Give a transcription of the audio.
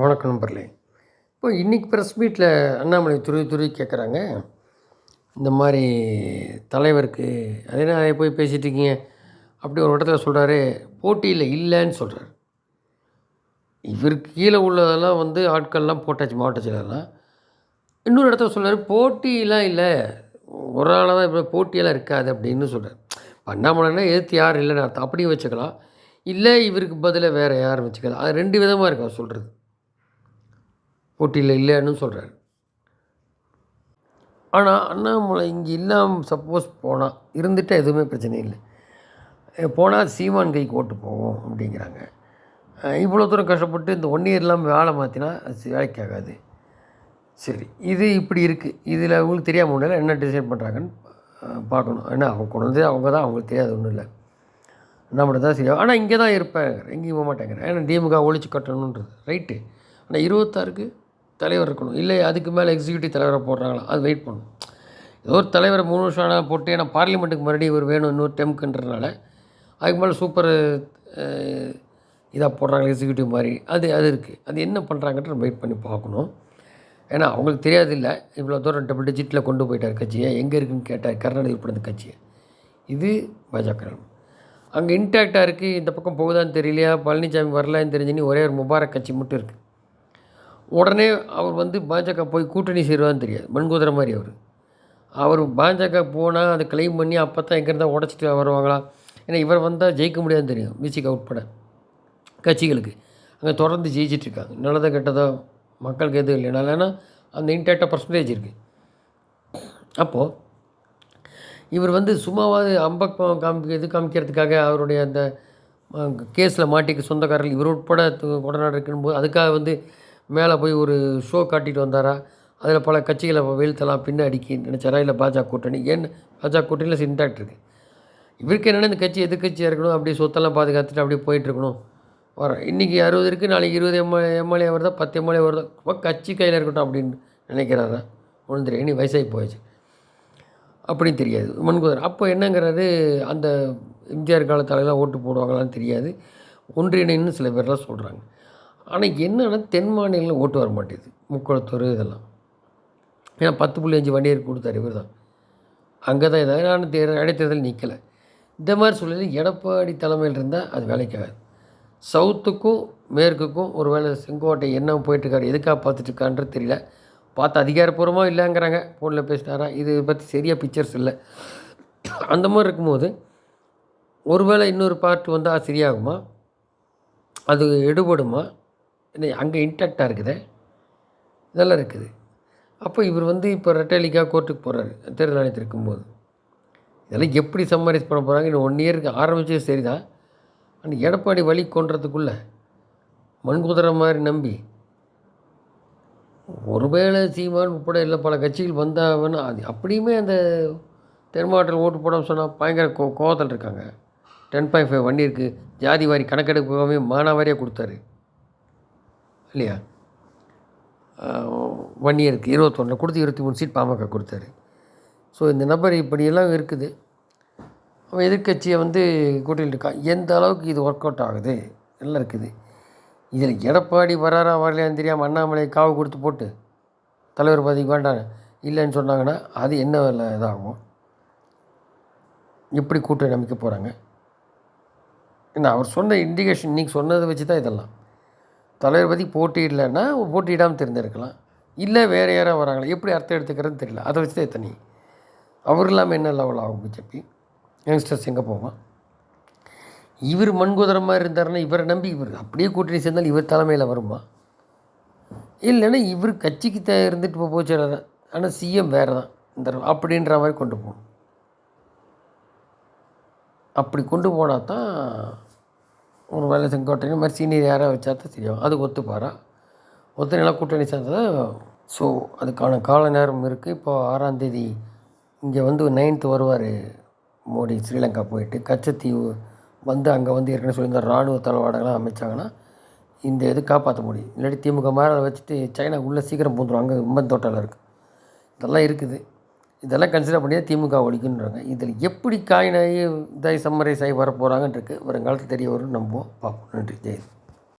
வணக்கம் நண்பர்களே. இப்போ இன்றைக்கி ப்ரெஸ் மீட்டில் அண்ணாமலை துருவி துருவி கேட்குறாங்க இந்த மாதிரி தலைவருக்கு அதே நான் போய் பேசிகிட்டு இருக்கீங்க. அப்படி ஒரு இடத்துல சொல்கிறாரு போட்டியில் இல்லைன்னு சொல்கிறார் இவருக்கு கீழே உள்ளதெல்லாம் வந்து ஆட்கள்லாம் போட்டாச்சு மாவட்ட செயலர்லாம். இன்னொரு இடத்துல சொல்கிறார் போட்டியெலாம் இல்லை. ஒரு ஆளாக தான் இப்போ போட்டியெல்லாம் இருக்காது அப்படின்னு சொல்கிறார் அண்ணாமலைன்னா எதிர்த்து யாரும் இல்லைன்னு அர்த்தம். அப்படியும் வச்சுக்கலாம். இல்லை இவருக்கு பதிலாக வேறு யாரும் வச்சுக்கலாம். அது ரெண்டு விதமாக இருக்கும் அவர் சொல்கிறது போட்டியில் இல்லைன்னு சொல்கிறார். ஆனால் அண்ணாமலை இங்கே இல்லாமல் சப்போஸ் போனால் இருந்துட்டால் எதுவுமே பிரச்சனை இல்லை. போனால் சீமான் கைக்கு ஓட்டு போவோம் அப்படிங்கிறாங்க. இவ்வளோ தூரம் கஷ்டப்பட்டு இந்த ஒன் இயர் இல்லாமல் வேலை மாற்றினா அது வேலைக்கு ஆகாது. சரி இது இப்படி இருக்குது இதில் அவங்களுக்கு தெரியாமல் இல்லை என்ன டிசைட் பண்ணுறாங்கன்னு பார்க்கணும். ஏன்னா அவங்க கொண்டு வந்து அவங்க தான் அவங்களுக்கு தெரியாது ஒன்றும் இல்லை. நம்மளை தான் சரி ஆனால் இங்கே தான் இருப்பேன். எங்கேயும் போக மாட்டேங்கிறேன் ஏன்னா திமுக ஒழிச்சு கட்டணுன்றது. ரைட்டு ஆனால் இருபத்தாறுக்கு தலைவர் இருக்கணும். இல்லை அதுக்கு மேலே எக்ஸிக்யூட்டிவ் தலைவரை போடுறாங்களா? அது வெயிட் பண்ணணும் ஏதோ ஒரு தலைவரை மூணு வருஷம் ஆனால் போட்டு ஏன்னா பார்லிமெண்ட்டுக்கு மறுபடியும் இவர் வேணும் இன்னொரு டெம்க்குன்றதுனால அதுக்கு மேலே சூப்பர் இதாக போடுறாங்க எக்ஸிக்யூட்டிவ் மாதிரி. அது அது இருக்குது அது என்ன பண்ணுறாங்கன்ற வெயிட் பண்ணி பார்க்கணும். ஏன்னா அவங்களுக்கு தெரியாது இல்லை இவ்வளோ தூரம் டபுள் டிஜிட்டில் கொண்டு போயிட்டார் கட்சியை. எங்கே இருக்குன்னு கேட்டார் கர்நாடக உட்பட கட்சியை. இது பாஜக அங்கே இன்டாக்டாக இருக்குது இந்த பக்கம் போகுதான்னு தெரியலையா? பழனிசாமி வரலான்னு தெரிஞ்சுன்னு ஒரே ஒரு முபாரக் கட்சி மட்டும் இருக்குது உடனே அவர் வந்து பாஜக போய் கூட்டணி சேருவான்னு தெரியாது. மண்குதிரை மாதிரி அவர். அவர் பாஜக போனால் அதை கிளைம் பண்ணி அப்போ தான் எங்கேருந்தா உடச்சிட்டு வருவாங்களா? ஏன்னா இவர் வந்தால் ஜெயிக்க முடியாதுன்னு தெரியும். விசிக உட்பட கட்சிகளுக்கு. அங்கே தொடர்ந்து ஜெயிச்சிட்ருக்காங்க நல்லதோ கெட்டதோ மக்களுக்கு எதுவும் இல்லை ஏன்னா அந்த இன்டேக்டாக பர்சன்டேஜ் இருக்குது அப்போது இவர் வந்து சும்மாவாது அம்பக்கம் காமிக்க இது காமிக்கிறதுக்காக அவருடைய அந்த கேஸில் மாட்டிக்க சொந்தக்காரர்கள் இவர் உட்பட உடனாடு இருக்கும்போது அதுக்காக வந்து மேலே போய் ஒரு ஷோ காட்டிட்டு வந்தாரா? அதில் பல கட்சிகளை வீழ்த்தலாம் பின்னாடிக்கு நினச்சாரா? இல்லை பாஜக கூட்டணி? ஏன்னு பாஜக கூட்டணியில் சின்டாக்ட் இருக்குது இவருக்கு என்னென்ன இந்த கட்சி எதிர்கட்சியாக இருக்கணும்? அப்படியே சொத்தெல்லாம் பாதுகாத்துட்டு அப்படியே போயிட்டுருக்கணும் வர இன்றைக்கி அறுபது இருக்குது நாளைக்கு இருபது எம்எல்ஏ எம்எல்ஏ வருதா? பத்து எம்எல்ஏ வருதா? கட்சி கையில் இருக்கட்டும் அப்படின்னு நினைக்கிறாரா? ஒன்றும் தெரியும் இனி வயசாகி போயிடுச்சு. அப்படின்னு தெரியாது. மண்குதிரை அப்போ என்னங்கிறது அந்த எம்ஜிஆர் காலத்தாலெல்லாம் ஓட்டு போடுவாங்களான்னு தெரியாது. ஒன்றிணைன்னு சில பேர்லாம் சொல்கிறாங்க ஆனால் என்னென்னா தென் மாநிலங்களில் ஓட்டு வர மாட்டேது முக்குளத்தூர் இதெல்லாம். ஏன்னா பத்து புள்ளி அஞ்சு வண்டியர் கொடுத்தார் இவர் தான் அங்கே தான் இதாக நான் தே இடைத்தேர்தல் நிற்கலை இந்த மாதிரி சூழ்நிலை எடப்பாடி தலைமையில் இருந்தால் அது வேலைக்காகாது. சவுத்துக்கும் மேற்குக்கும் ஒரு வேளை செங்கோட்டை என்ன போயிட்டுருக்காரு எதுக்காக பார்த்துட்ருக்கான்றது தெரியல. பார்த்து அதிகாரப்பூர்வமாக இல்லைங்கிறாங்க. ஃபோனில் பேசினாரா? இது பற்றி சரியாக பிக்சர்ஸ் இல்லை. அந்த மாதிரி இருக்கும்போது ஒருவேளை இன்னொரு பார்ட்டு வந்தால் சரியாகுமா அது எடுபடுமா? என்ன அங்கே இன்டாக்டாக இருக்குதே. இதெல்லாம் இருக்குது. அப்போ இவர் வந்து இப்போ ரெட்டலிக்காக கோர்ட்டுக்கு போகிறாரு தேர்தல் ஆணையத்தில் இருக்கும்போது. இதெல்லாம் எப்படி சம்மரைஸ் பண்ண போகிறாங்க இன்னும் ஒன் இயருக்கு ஆரம்பித்தது சரி தான் ஆனால் எடப்பாடி வழி கொன்றதுக்குள்ளே மண்குதிரை மாதிரி நம்பி ஒருவேளை சீமான் உட்பட இல்லை பல கட்சிகள் வந்தாங்கன்னா அது அப்படியுமே அந்த தென் மாவட்டத்தில் ஓட்டு போடாமல் சொன்னால் பயங்கர கோ கோவத்தில் இருக்காங்க. டென் பாயிண்ட் ஃபைவ் வண்டி இருக்குது ஜாதி வாரி கணக்கெடுப்பு மானாவாரியாக கொடுத்தாரு. இல்லையா? ஒன் இயருக்கு இருபத்தொன்று கொடுத்து இருபத்தி மூணு சீட் பாமக கொடுத்தாரு. ஸோ இந்த நபர் இப்படியெல்லாம் இருக்குது. அவன் எதிர்கட்சியை வந்து கூட்டிகிட்டு இருக்கான் எந்த அளவுக்கு இது ஒர்க் அவுட் ஆகுது? எல்லாம் இருக்குது. இதில் எடப்பாடி வராரா வரலையான்னு தெரியாமல் அண்ணாமலை காவு கொடுத்து போட்டு தலைவர் பதவிக்கு வேண்டாம் இல்லைன்னு சொன்னாங்கன்னா அது என்ன இதாகும்? எப்படி கூட்டணி அமைக்க போகிறாங்க என்ன அவர் சொன்ன இண்டிகேஷன் இன்றைக்கி சொன்னதை வச்சு தான் இதெல்லாம். தலைவர் பற்றி போட்டியிடலைன்னா போட்டியிடாமல் தெரிஞ்சிருக்கலாம். இல்லை வேறு யாராவது வராங்களா? எப்படி அர்த்தம் எடுத்துக்கிறதுன்னு தெரியல. அதை வச்சு தான் தனி அவர் இல்லாமல் என்ன லெவல் ஆகும் பிஜேபி? யங்ஸ்டர்ஸ் எங்கே போவான்? இவர் மண்குதிரை மாதிரி இருந்தாருன்னா இவரை நம்பி இவர் அப்படியே கூட்டணி சேர்ந்தால் இவர் தலைமையில் வருமா? இல்லைன்னா இவர் கட்சிக்கு த இருந்துட்டு இப்போ போச்சு ஆனால் சிஎம் வேறு தான் இந்த அப்படின்ற மாதிரி கொண்டு போகணும். அப்படி கொண்டு போனால் தான் ஒரு வேலை செங்கோட்டையும் மாதிரி சீனியர் யாராக வச்சா தான் தெரியும். அது ஒத்துப்பாரா? ஒத்து நில கூட்டணி சேர்ந்தது? ஸோ அதுக்கான கால நேரம் இருக்குது இப்போது ஆறாந்தேதி இங்கே வந்து நைன்த்து வருவார் மோடி ஸ்ரீலங்கா போயிட்டு. கச்சத்தீவு வந்து அங்கே வந்து ஏற்கனவே சொல்லியிருந்தார் இராணுவ தளவாடங்கள்லாம் அமைச்சாங்கன்னா இந்த இது காப்பாற்ற முடியும். இல்லாட்டி திமுக மாதிரி வச்சுட்டு சைனா உள்ளே சீக்கிரம் பூந்துடும் அங்கே ரொம்ப தோட்டாவில் இருக்குது இதெல்லாம் இருக்குது. இதெல்லாம் கன்சிடர் பண்ணி திமுக ஒழிக்குன்றாங்க இதில் எப்படி காயினாகி இதாகி சம்மரைஸ் ஆகி வர வருங்காலத்தில் தெரிய வரும் நம்புவோம். பார்ப்போம். நன்றி. ஜெயந்த்